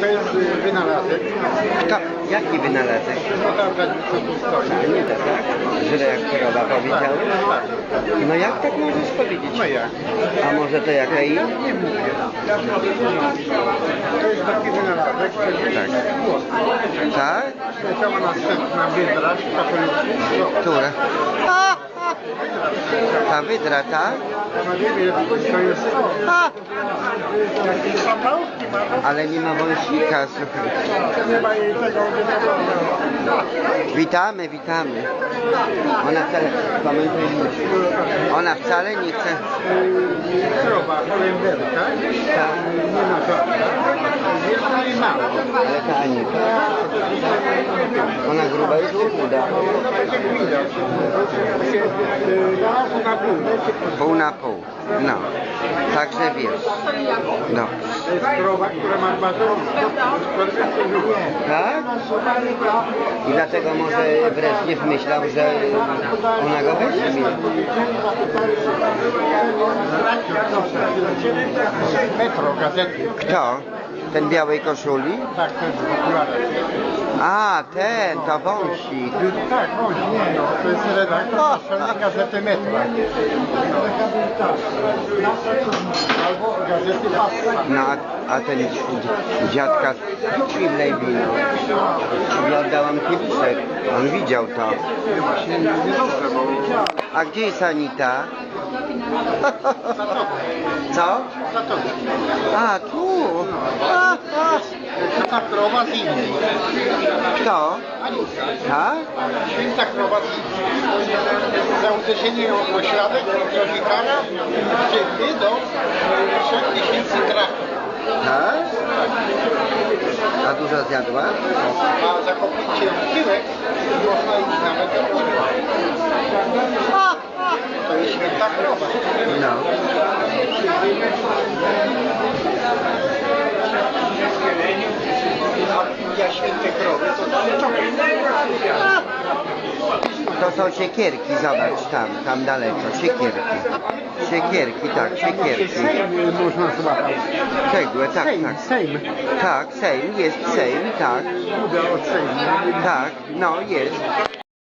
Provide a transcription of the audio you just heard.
to jest y, wynalazek. Kto? Jaki wynalazek? Nie to tak? Krowa powiedziałem? Tak. No jak tak możesz powiedzieć? No jak? A może to jaka i? Nie mówię. To jest taki wynalazek, który Tak. jest Tak? Leciała następna wydra z kapeluszu. Która? Ta wydra? Na niebiesko to jest A, taki zapałki ma, no ale nie ma wąsika, słuchaj. Witamy, witamy. Ona wcale, Ona wcale nie chce. Nie ma. Ale ta Anita. Ona gruba jest na pół. Na pół. No. Także wiesz. No. Tak? I dlatego może Breżniew myślał, że ona go weźmie. Metro, gazety. Kto? Ten białej koszuli? Tak, ten w okularach. A, ten, to wąsik. Tak, bądź, nie no, to jest redaktor naczelny gazety Metra. Albo gazety Passa. No, a, a ten dzi- dziadka mi wlej wino. Ja oddałam kieliszek. On widział to. Właśnie niedobrze, bo A gdzie jest Anita? Co? A, tu. A, a. ta krowa z Indii. Kto? Tak? Święta krowa z Indii. Za uderzenie o ośladek grozi kara grzywny do 3000 drachm. Tak? A dużo zjadła? A za kopnięcie w tyłek można iść nawet do pudła. To jest święta krowa. No. A ja święte krowy to To są siekierki, zobacz tam, tam daleko, siekierki. Siekierki, tak, siekierki. Można złapać. Cegłę, tak, Sejm, tak. Sejm. Tak, Sejm, jest Sejm, tak, Buda od Sejmu. tak, no jest.